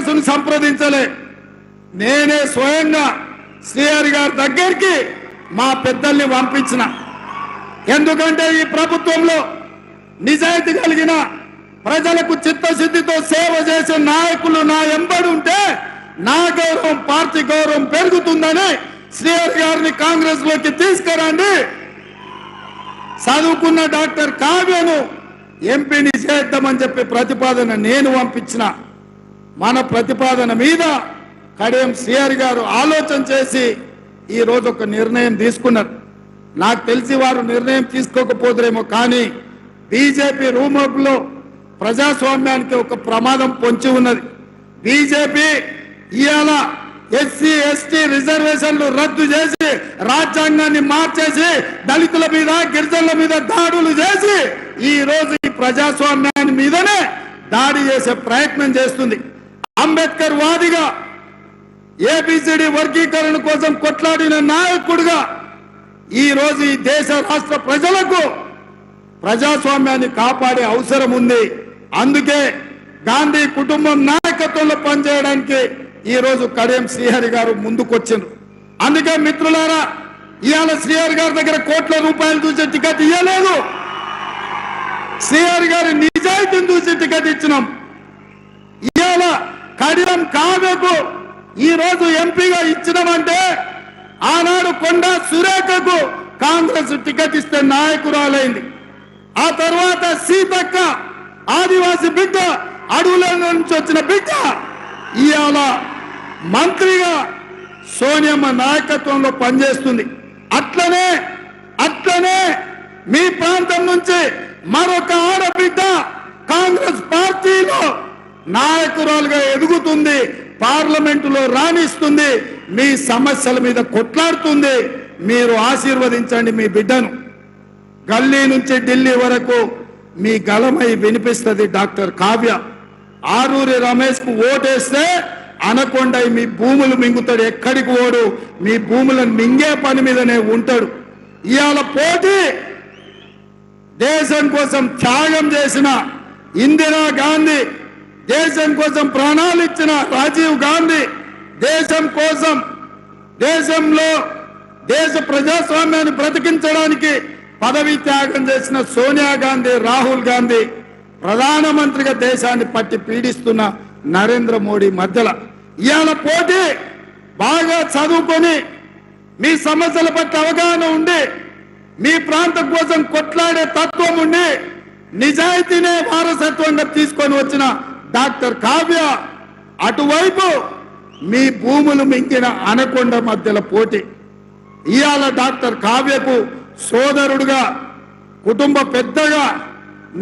కాంగ్రెస్ సంప్రదించలే. నేనే స్వయంగా శ్రీహరి గారి దగ్గరికి మా పెద్దల్ని పంపించిన. ఎందుకంటే ఈ ప్రభుత్వంలో నిజాయితీ కలిగిన ప్రజలకు చిత్తశుద్ధితో సేవ చేసే నాయకులు నా ఎంబడి ఉంటే నా గౌరవం పార్టీ గౌరవం పెరుగుతుందని శ్రీహరి గారిని కాంగ్రెస్లోకి తీసుకురండి. చదువుకున్న డాక్టర్ కావ్యను ఎంపీని చేద్దామని చెప్పి ప్రతిపాదన నేను పంపించిన. మన ప్రతిపాదన మీద కడియం సిఆర్ గారు ఆలోచన చేసి ఈ రోజు ఒక నిర్ణయం తీసుకున్నారు. నాకు తెలిసి వారు నిర్ణయం తీసుకోకపోదురేమో కానీ బీజేపీ రూమప్లో ప్రజాస్వామ్యానికి ఒక ప్రమాదం పొంచి ఉన్నది. బీజేపీ ఇవాళ ఎస్సీ ఎస్టీ రిజర్వేషన్లు రద్దు చేసి రాజ్యాంగాన్ని మార్చేసి దళితుల మీద గిరిజనుల మీద దాడులు చేసి ఈ రోజు ఈ ప్రజాస్వామ్యాన్ని మీదనే దాడి చేసే ప్రయత్నం చేస్తుంది. అంబేద్కర్ వాదిగా ఏబిసిడి వర్గీకరణ కోసం కొట్లాడిన నాయకుడిగా ఈ రోజు ఈ దేశ రాష్ట్ర ప్రజలకు ప్రజాస్వామ్యాన్ని కాపాడే అవసరం ఉంది. అందుకే గాంధీ కుటుంబం నాయకత్వంలో పనిచేయడానికి ఈ రోజు కడియం శ్రీహరి గారు ముందుకొచ్చిండ్రు. అందుకే మిత్రులారా ఇవాళ శ్రీహరి గారి దగ్గర కోట్ల రూపాయలు చూసే టికెట్ ఇవ్వలేదు శ్రీహరి గారి నిజాయితీని చూసి టికెట్ ఇచ్చినాం. కడియం కావ్యకు ఈ రోజు ఎంపీగా ఇచ్చినామంటే ఆనాడు కొండ సురేఖకు కాంగ్రెస్ టికెట్ ఇస్తే నాయకురాలైంది. ఆ తర్వాత సీతక్క ఆదివాసి బిడ్డ అడవుల నుంచి వచ్చిన బిడ్డ ఇవాళ మంత్రిగా సోనియమ్మ నాయకత్వంలో పనిచేస్తుంది. అట్లనే అట్లనే మీ ప్రాంతం నుంచి మరొక ఆడబిడ్డ కాంగ్రెస్ పార్టీలో నాయకురాలుగా ఎదుగుతుంది పార్లమెంటులో రాణిస్తుంది మీ సమస్యల మీద కొట్లాడుతుంది. మీరు ఆశీర్వదించండి మీ బిడ్డను. గల్లీ నుంచి ఢిల్లీ వరకు మీ గలమై వినిపిస్తుంది డాక్టర్ కావ్య. ఆరూరి రమేష్కు ఓటేస్తే అనకొండ మీ భూములు మింగుతాడు ఎక్కడికి ఓడు? మీ భూములను మింగే పని మీదనే ఉంటాడు. ఇవాళ పోటీ దేశం కోసం త్యాగం చేసిన ఇందిరా గాంధీ దేశం కోసం ప్రాణాలు ఇచ్చిన రాజీవ్ గాంధీ దేశం కోసం దేశంలో దేశ ప్రజాస్వామ్యాన్ని బ్రతికించడానికి పదవి త్యాగం చేసిన సోనియా గాంధీ రాహుల్ గాంధీ ప్రధానమంత్రిగా దేశాన్ని పట్టి పీడిస్తున్న నరేంద్ర మోడీ మధ్యలో. ఇవాళ పోటీ బాగా చదువుకొని మీ సమస్యల పట్ల అవగాహన ఉండి మీ ప్రాంతం కోసం కొట్లాడే తత్వం ఉండి నిజాయితీనే వారసత్వంగా తీసుకొని వచ్చిన డాక్టర్ కావ్య అటువైపు మీ భూములు మింగిన అనకొండ మధ్యలో పోటీ. ఇవాళ డాక్టర్ కావ్యకు సోదరుడుగా కుటుంబ పెద్దగా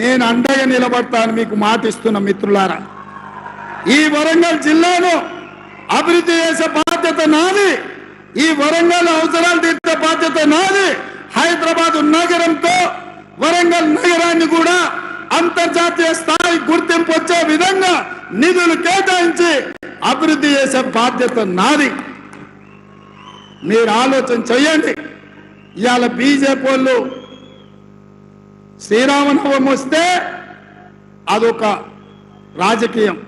నేను అండగా నిలబడతాను మీకు మాటిస్తున్న మిత్రులారా. ఈ వరంగల్ జిల్లాను అభివృద్ధి చేసే బాధ్యత నాది. ఈ వరంగల్ అవసరాలు తీర్చే బాధ్యత నాది. హైదరాబాద్ నగరంతో వరంగల్ నగరాన్ని కూడా అంతర్జాతీయ స్థాయి గుర్తింపు వచ్చే విధంగా నిధులు కేటాయించి అభివృద్ధి చేసే బాధ్యత నాది. మీరు ఆలోచన చెయ్యండి ఇవాళ బీజేపీ వాళ్ళు శ్రీరామనవమి వస్తే అదొక రాజకీయం.